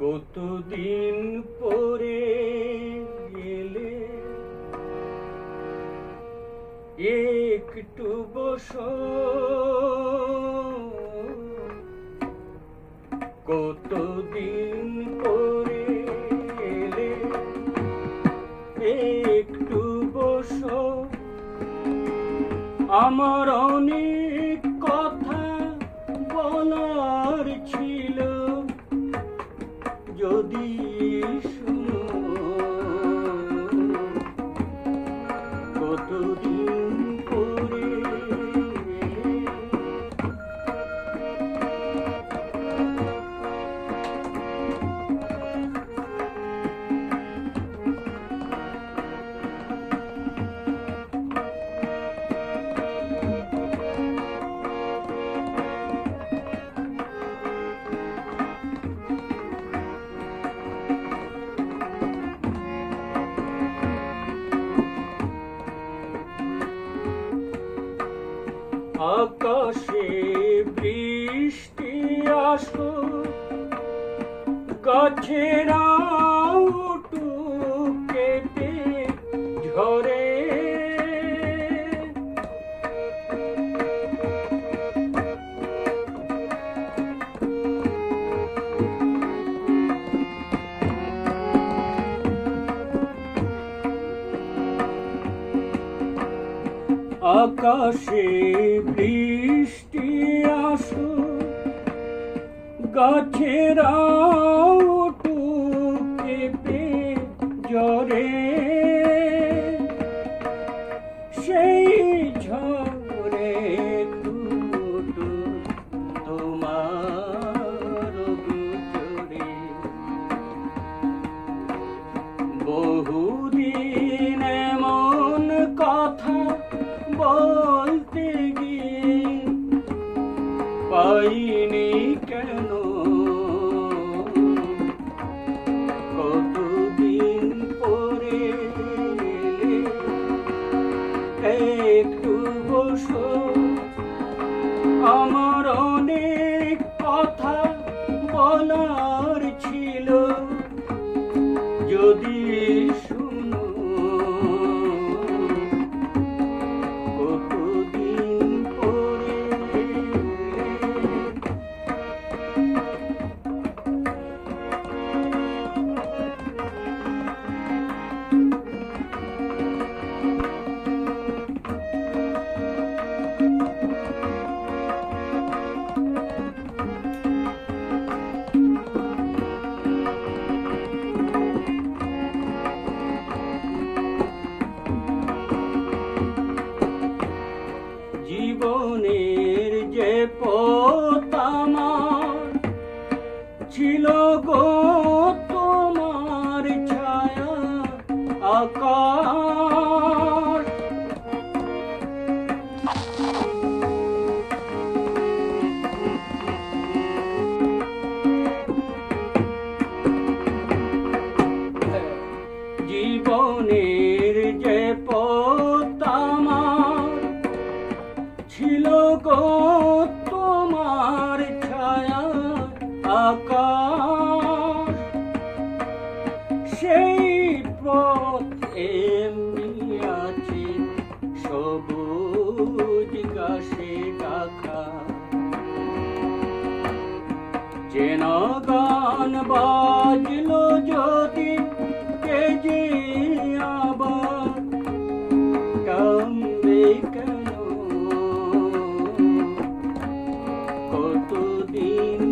কতদিন পরে এলে? একটু বসো। কতদিন পরে এলে? একটু বসো। আমার অনেক কথা বলার ছিল। যদি কতদিন আকাশে বৃষ্টি আসো গাছেরা আকাশে বৃষ্টি আসো গাছেরা কেঁপে জ্বরে। সেই ঝরে তোমার গোচরে পাইনি কেন? কতদিন পরে একটু বসো। আমার অনেক কথা বলার ছিল। যদি আকাশ সেই পথ এমনি সবুজ গাছে ডাকা চেন গান বাজলো যদি কে যে আবার কান্দে কেন? কতদিন